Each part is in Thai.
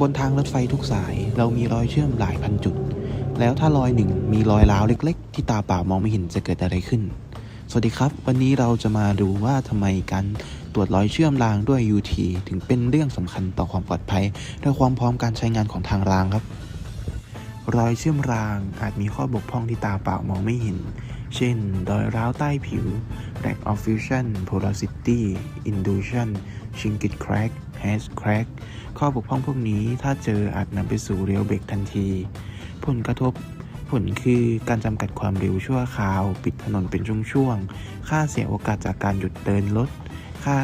บนทางรถไฟทุกสาย เรามีรอยเชื่อมหลายพันจุด แล้วถ้ารอยหนึ่งมีรอยร้าวเล็ก ๆ ที่ตาเปล่ามองไม่เห็นจะเกิดอะไรขึ้น สวัสดีครับ วันนี้เราจะมาดูว่าทำไมการตรวจรอยเชื่อมรางด้วย UT ถึงเป็นเรื่องสำคัญต่อความปลอดภัย และความพร้อมการใช้งานของทางรางครับ รอยเชื่อมรางอาจมีข้อบกพร่องที่ตาเปล่ามองไม่เห็น เช่น รอยร้าวใต้ผิว lack of fusion porosity induction shrinkage crack hash crack ข้อบกพร่องพวกนี้ถ้าเจออาจนำไปสู่เรียวเบรกทันที ผลกระทบผลคือการจำกัดความเร็วชั่วคราว ปิดถนนเป็นช่วงๆ ค่าเสียโอกาสจากการหยุดเดินรถ ค่า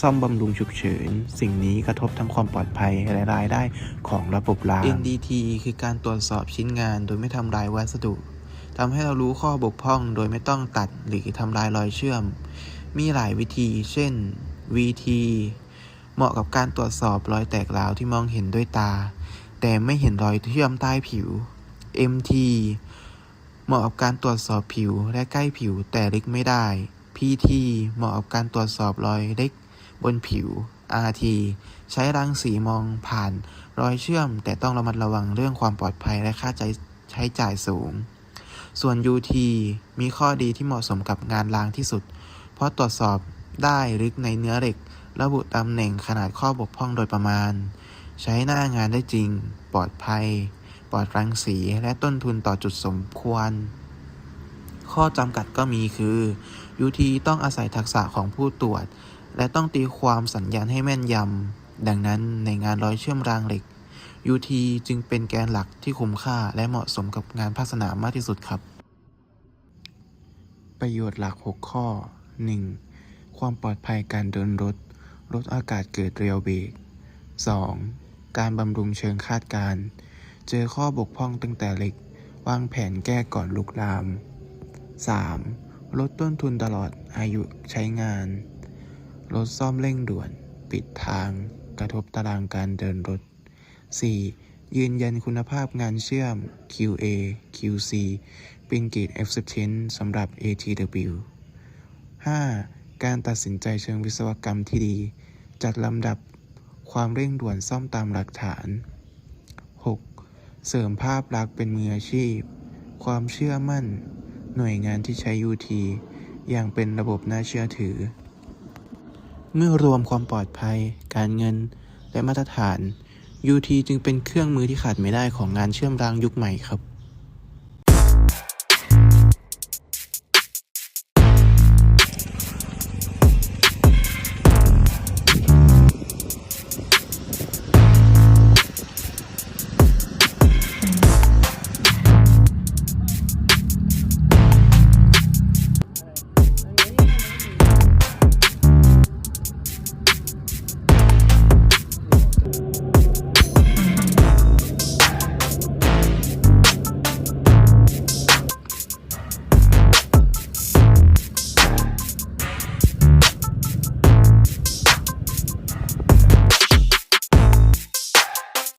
ซ่อมบำรุงฉุกเฉิน สิ่งนี้กระทบทั้งความปลอดภัยและรายได้ของระบบราง NDT คือการตรวจสอบชิ้นงานโดยไม่ทำลายวัสดุทำให้เรารู้ข้อบกพร่องโดยไม่ต้องตัดหรือทำลายรอยเชื่อม มีหลายวิธี เช่น VT เหมาะกับการตรวจสอบรอยแตกร้าวที่มองเห็นด้วยตา แต่ไม่เห็นรอยเชื่อมใต้ผิว MT เหมาะกับการตรวจสอบผิวและใกล้ผิวแต่ลึกไม่ได้ PT เหมาะกับการตรวจสอบรอยเล็กบนผิว RT ใช้รังสีมองผ่านรอยเชื่อม แต่ต้องระมัดระวังเรื่องความปลอดภัยและค่าใช้ใช้จ่ายสูง ส่วน UT มีข้อดีที่เหมาะสมกับงานรางที่สุด เพราะตรวจสอบได้ลึกในเนื้อเหล็ก ระบุตำแหน่งขนาดข้อบกพร่องโดยประมาณ ใช้หน้างานได้จริง ปลอดภัย ปลอดรังสี และต้นทุนต่อจุดสมควร ข้อจำกัดก็มีคือ UT ต้องอาศัยทักษะของผู้ตรวจ และต้องตีความสัญญาณให้แม่นยำ ดังนั้นในงานร้อยเชื่อมรางเหล็ก UT จึงเป็นแกนหลักที่คุ้มค่าและเหมาะสมกับงานภาคสนามมากที่สุดครับ ประโยชน์หลัก 6 ข้อ 1. ความปลอดภัยการเดินรถ ลดอากาศเกิดเรียวเบรก 2. การบำรุงเชิงคาดการณ์เจอข้อบกพร่องตั้งแต่เล็ก วางแผนแก้ก่อนลุกลาม 3. ลดต้นทุนตลอดอายุใช้งาน ลดซ่อมเร่งด่วน ปิดทาง กระทบตารางการเดินรถ 4. ยืนยันคุณภาพงานเชื่อม QA QC เป็นเกรด F10 สำหรับ ATW 5. การตัดสินใจเชิงวิศวกรรมที่ดี จัดลำดับความเร่งด่วนซ่อมตามหลักฐาน 6. เสริมภาพลักษณ์เป็นมืออาชีพ ความเชื่อมั่น หน่วยงานที่ใช้ UT อย่างเป็นระบบน่าเชื่อถือ เมื่อรวมความปลอดภัย การเงิน และมาตรฐาน UT จึงเป็นเครื่องมือที่ขาดไม่ได้ของงานเชื่อมรางยุคใหม่ครับ